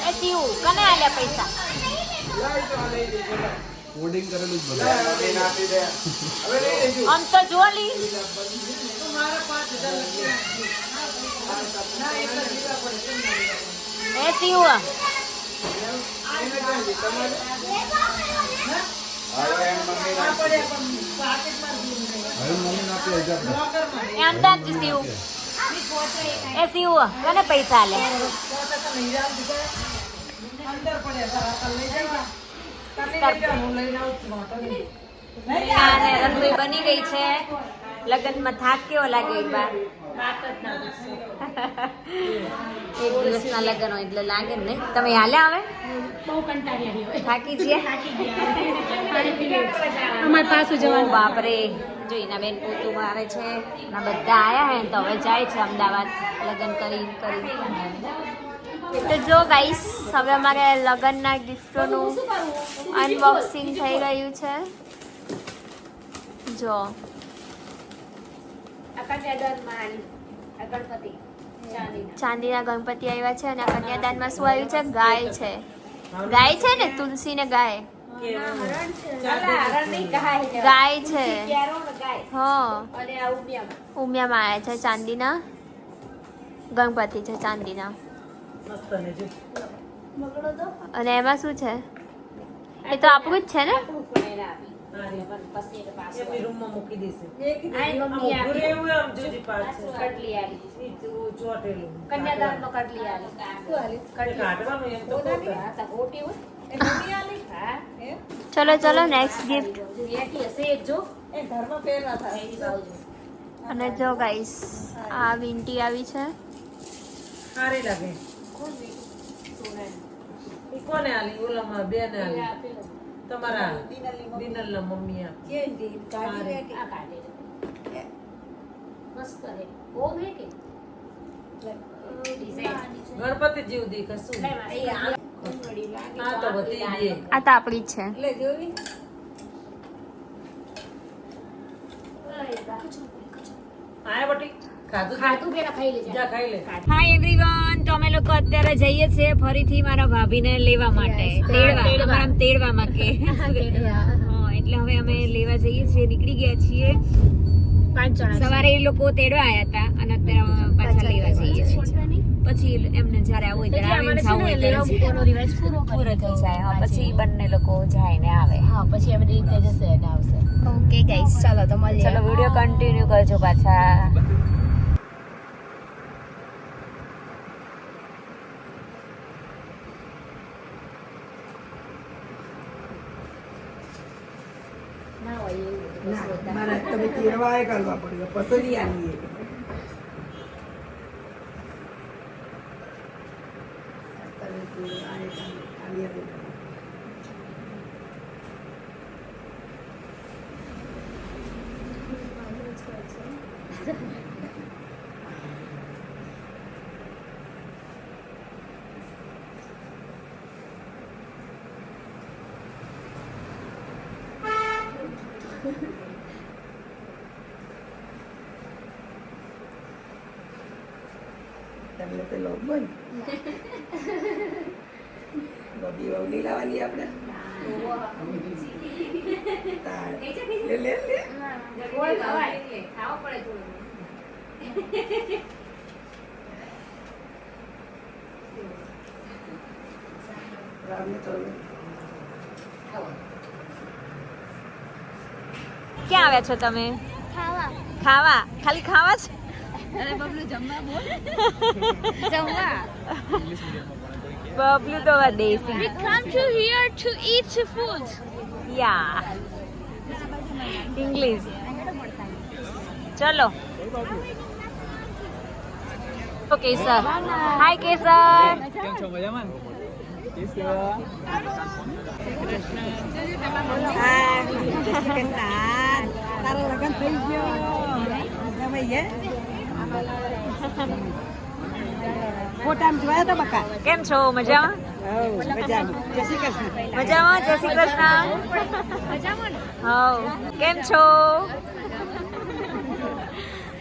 એ શિવ કને આલ્યા પૈસા કોડિંગ કરેલું જ બધું આમ તો જો લી એ શિવ કને પૈસા લે. રસોઈ બની ગઈ છે. લગ્નમાં થાક કેવો લાગે એક બાર એક દિવસના લગ્ન હોય એટલે લાગે ને નહીં? તમે હાલે આવે બહુ કંટાળી આવી થાકી છીએ અમારે પાછું જવાનું. બાપરે. જો એના બેન પોતું મારે છે. ના બધા આવ્યા હે તો હવે જાય છે અમદાવાદ લગ્ન કરી કરી. તો જો ગાઈસ હવે અમારે લગ્નના ગિફ્ટોનું અનબોક્સિંગ થઈ ગયું છે. જો. ચાંદીના ગણપતિ આવ્યા છે અને કન્યાદાનમાં શું આવ્યું છે? ગાય છે. ગાય છે ને? તુલસી ને ગાય. ગાય છે. ઉમિયામાં આવ્યા છે ચાંદીના. ગણપતિ છે ચાંદીના. અને એમાં શું છે? એ તો આપણું જ છે ને? એમની રૂમમાં મૂકી દેશે. આઈ મમ્મી આમ આપી. ઘરે એવું આમ જોજે પાછળ. કટલી આલી. ઈ તો ચોટેલું. કટલી આલી. કાઢવાનું એમ તો કહું. ચલો ચલો નેક્સ્ટ ગિફ્ટ અને જો ગાઈસ આ વિંટી આવી છે. સારી લાગે. કોને આલી? ઓલામાં બેને આલી? તમારા દિનલના મમ્મી આ. ગણપતિ જેવું દેખે શું આ તો બધી બે. આ તો આપણી જ છે. આયા બટી. ખાધું જા ખાઈ લે. હાય એવરીવન તો અમે લોકો અત્યારે જઈએ છીએ ફરીથી મારા ભાભીને લેવા માટે. તેડવા. અમારા તેડવામાં કે. એટલે હવે અમે લેવા જઈએ છીએ. નીકળી ગયા છીએ. સવારે એ લોકો તેડવા આવ્યા હતા અને અત્યારે અમે પાછા લેવા જઈએ છીએ. પછી એમને જ્યારે આવું હોય ત્યારે આવીને જાવું હોય ત્યારે પૂરો પૂરો થઈ જાય. હા પછી બંને લોકો જાય ને આવે. હા પછી અમે રીતે જશે એટલે આવશે. ઓકે ગાઈસ ચાલો તો મળીએ. ચાલો વિડિયો કન્ટિન્યુ કરજો પાછા મારા તેરવાએ કરવા પડ્યો પસંદી આવી એ. તમને પેલો બોલ. બબી બહુ નહીં લાવવાની આપણે. લે લે ક્યાં આવ્યા છો તમે? ખાવા. ખાલી ખાવા છે બબલું તો હવે દેશી come to here to eat food. યા ઇંગ્લિશ ચલો તો કેસર હાય કેસર કેમ છો મજામાં હા, જય શ્રી કૃષ્ણ. તારો લગન થઈ ગયો તમે હે? ફોટામાં જોયા તો બકા? કેમ છો? મજામાં? મજામાં. જય શ્રી કૃષ્ણ મજામાં જય શ્રી કૃષ્ણ હવ. કેમ છો?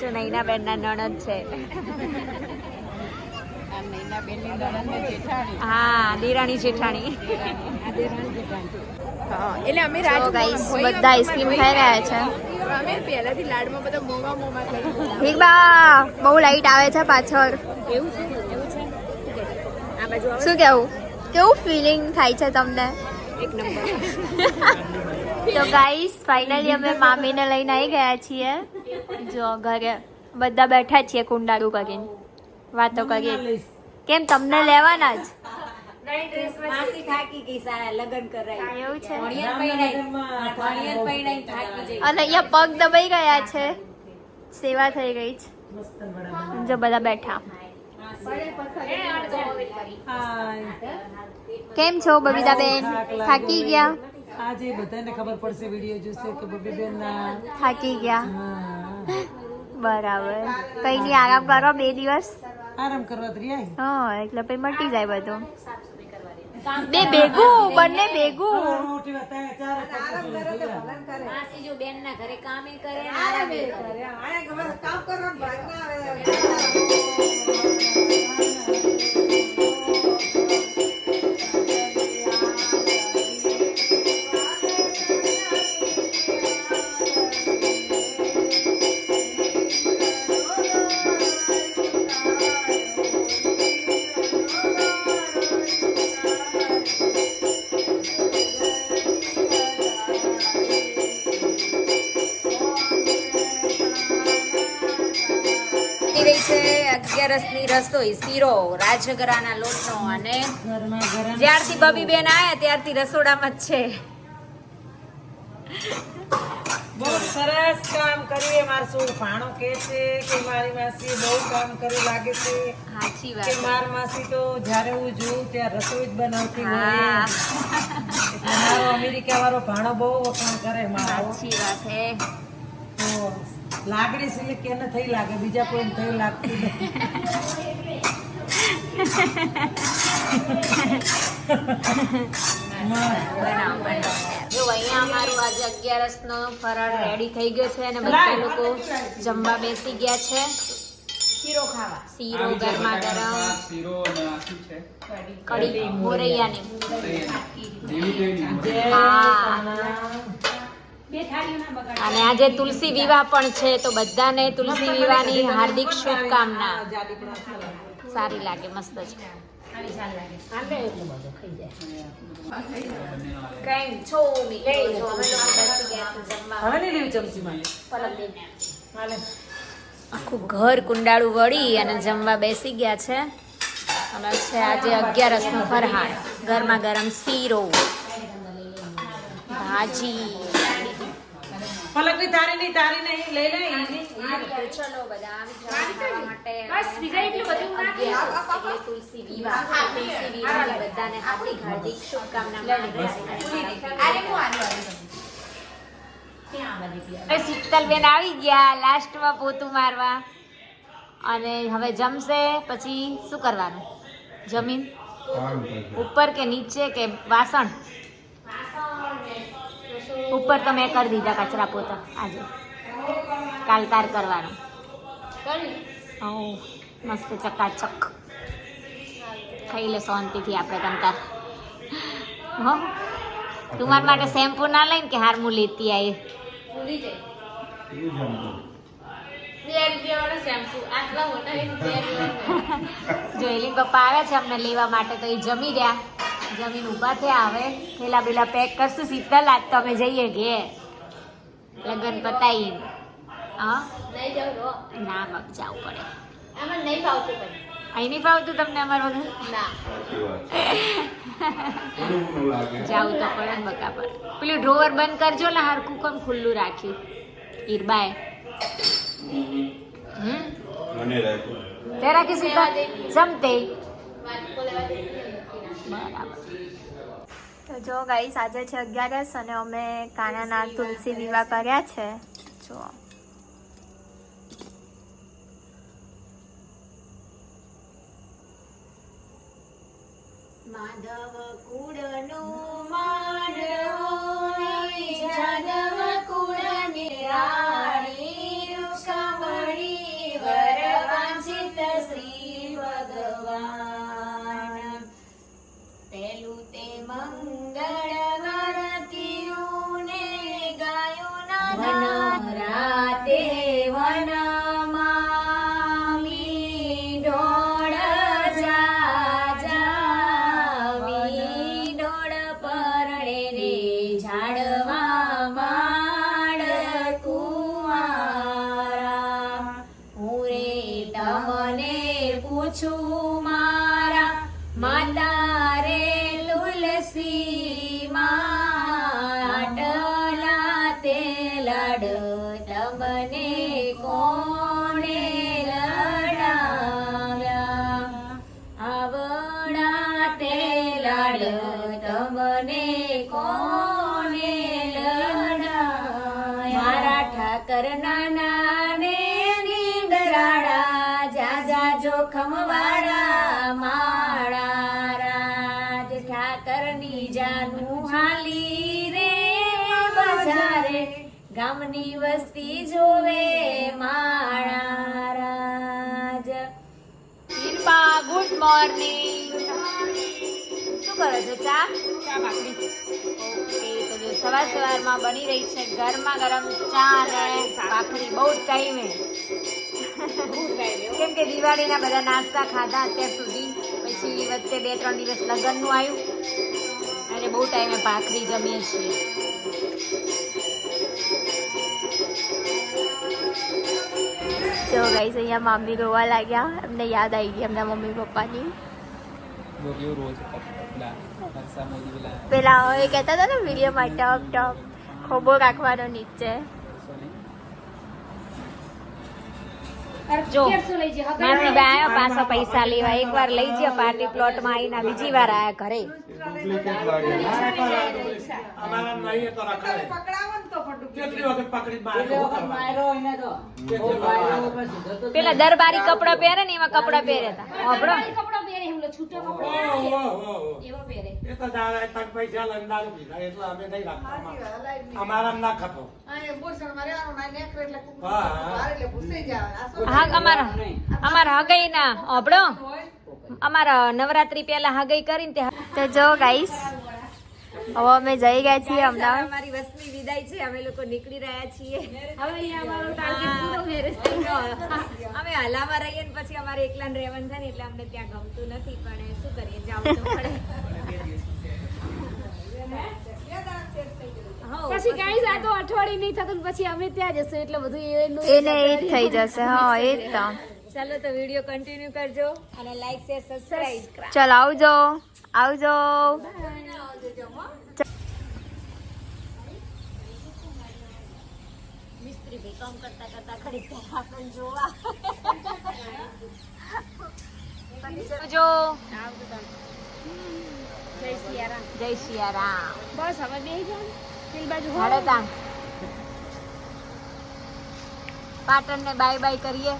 જો નૈના બેન ના નણદ છે. હા દેરાણી જેઠાણી. એટલે અમે બધા આઈસ્ક્રીમ ખાઈ રહ્યા છે. અમે પહેલાથી લાડમાં બધા મોમાં મોમાં કરી હિરબા બહુ લાઈટ આવે છે પાછળ. એવું છે? એવું છે? આ બાજુ આવે શું કેવું? કેવું ફિલિંગ થાય છે તમને? એક નંબર. તો ગાઈસ ફાઇનલી અમે મામીને લઈને આવી ગયા છીએ. જો ઘરે બધા બેઠા છીએ કુંડાળું કરીને. વાતો કરીએ. કેમ તમને લેવાના જ? અને અહીંયા પગ દબાઈ ગયા છે. સેવા થઈ ગઈ છે. જો બધા બેઠા. કેમ છો બબીતા બેન? થાકી ગયા? આજે બધાને ખબર પડશે વિડિયો જોશે કે બબી બેન થાકી ગયા. બરાબર. કઈ નહીં આરામ કરો બે દિવસ. આરામ કરવા રહ્યા હા એટલે પછી મટી જાય બધું. બે ભેગું બંને ભેગું. માસી જો બેન ના ઘરે કામ ય કરે ને આરામ ય કરે. બની રહી છે અગિયારસની રસોઈ શીરો રાજગરાના લોટનો અને જ્યારથી બબી બેન આવ્યા ત્યારથી રસોડામાં જ છે. બહુ સરસ કામ કર્યું એ મારું શું ભાણો કે છે કે મારી માસી બહુ કામ કર્યું લાગે છે સાચી કે વાત મારી માસી તો જ્યારે હું જોઉં ત્યાં રસોઈ જ બનાવતી હોય. મારો અમેરિકા વાળો ભાણો બહુ વખાણ કરે મારો. સાચી વાત હે લાગણી સિલે કેને થઈ લાગે બીજા કોઈ થઈ લાગતું ફરાળ રેડી થઈ ગયો છે અને બધા લોકો જમવા બેસી ગયા છે. શીરો ખાવા. શીરો ગરમા ગરમ. શીરો છે. કઢી મોરૈયાની. હા. અને આજે તુલસી વિવાહ પણ છે તો બધાને તુલસી વિવાહની હાર્દિક શુભકામના. સારી લાગે મસ્ત છે. આખું ઘર કુંડાળું વળી અને જમવા બેસી ગયા છે. અને છે આજે અગિયારસનું ફરહાણ. ગરમા ગરમ શીરો ભાજી પલકની તારી નહીં તારી નહીં લઈ લે ચલો બધા આવી જાઓ માટે બસ બીજા એટલું બધું ના અગિયારસ એટલે તુલસી વિવાહ. તુલસી વિવાહની બધાને હાર્દિક હાર્દિક શુભકામના હવે શીતલબેન આવી ગયા લાસ્ટમાં પોતું મારવા. અને હવે જમશે પછી શું કરવાનું? જમીન? ઉપર કે નીચે કે વાસણ? ઉપર તો મેં કરી દીધા કચરા પોતા. આજે. કાલ તાર કરવાનું. મસ્ત ચકાચક. ખાઈ લે શાંતિથી આપણે તમતા હો? તું મારા માટે શેમ્પુ ના લઈને કે હાર હું લેતી આવી જોયેલી પપ્પા આવ્યા છે અમને લેવા માટે તો એ જમી રહ્યા. જમીન ઊભા થયા હવે થેલા બેલા પેક કરશું સીધા લાગ તો અમે જઈએ ઘેર. લગ્ન પતાવીને હા? ના બાપ જવું પડે. અહીં નહીં ફાવતું તમને અમારો ના. જાવું તો પડે ને બકા પર. પેલું ડ્રોવર બંધ કરજો ને હરકું કમ ખુલ્લું રાખ્યું. ઈરબાએ હમ? તે રાખી સીતા જમતે. તો જો ગાઈસ આજે છે અગિયારસ અને અમે કાનાના તુલસી વિવાહ કર્યા છે. જો. માધવ કુળનો વન રાતે વનમાં મીંઢોળ જાજાવી ડોળ પરણે રે ઝાડવા માડ કુંવારા. હું રે પૂછું મારા, માતા રે તુલસી જોખમ વાળા માળા રાજ ઠાકરની જાનું હાલી રે બજારે. ગામની વસ્તી જોવે માળા રાજ. ગુડ મોર્નિંગ કરો છો ચા? ચા ભાખરી ઓકે, તો જો સવાર સવારમાં બની રહી છે ગરમા ગરમ ચા અને ભાખરી. બહુ જ ટાઈમે કેમ કે દિવાળીના બધા નાસ્તા, ખાધા અત્યાર સુધી. પછી વચ્ચે બે, ત્રણ દિવસ લગ્નનું આવ્યું. અને બહુ ટાઈમે ભાખરી જમીએ છીએ. તો ગાઈસ અહીંયા મમ્મી રોવા લાગ્યા. એમને યાદ આવી ગઈ, એમના મમ્મી પપ્પાની. પેલા હર્ષા મોદી એ કહેતા હતા ને વીડિયો માં ટોપ ટોપ ખોબો રાખવાનો નીચે જો માસી બાયો પૈસા લેવા એકવાર લઈ ગયા પાર્ટી પ્લોટમાં આવીને બીજી વાર આયા ઘરે પેલા દરબારી કપડા પહેરે ને એમાં કપડા પહેરે હતા હોભળો એ તો દાદા તક પૈસા લઈને દારૂ પીધા એટલે અમે નહીં રાખતા અમારા. ના ખપો અમારા અમારા હગઈ ના હોભળો અમારા નવરાત્રી પહેલા હગઈ કરીને તે તો જો ગાઈસ હવે અમે જઈ ગયા છીએ અમદાવાદ. અમારી વસ્તી વિદાય છે અમે લોકો નીકળી રહ્યા છીએ. હવે અહીંયા અમારો અમે હલામાં રહીએ ને પછી અમારે એકલા રહેવાનું થાય ને એટલે અમને ત્યાં ગમતું નથી પણ શું કરીએ જાવું તો પડે. પછી ગાઈઝ આ તો અઠવાડિયે નહીં થતું ને પછી અમે ત્યાં જશું એટલે બધું એનું એને એ થઈ જશે હા એ જ તો. ચાલો તો વીડિયો કન્ટિન્યુ કરજો અને લાઈક શેર સબસ્ક્રાઇબ ચાલ આવજો આવજો. મિસ્ત્રી કામ કરતા કરતા ખરીદતા આપણને જોવા. જો. જય સિયારામ. જય સિયારામ. બસ હવે બે જાઓ પેલી બાજુ. હળતા પાટણ ને બાય બાય કરીએ.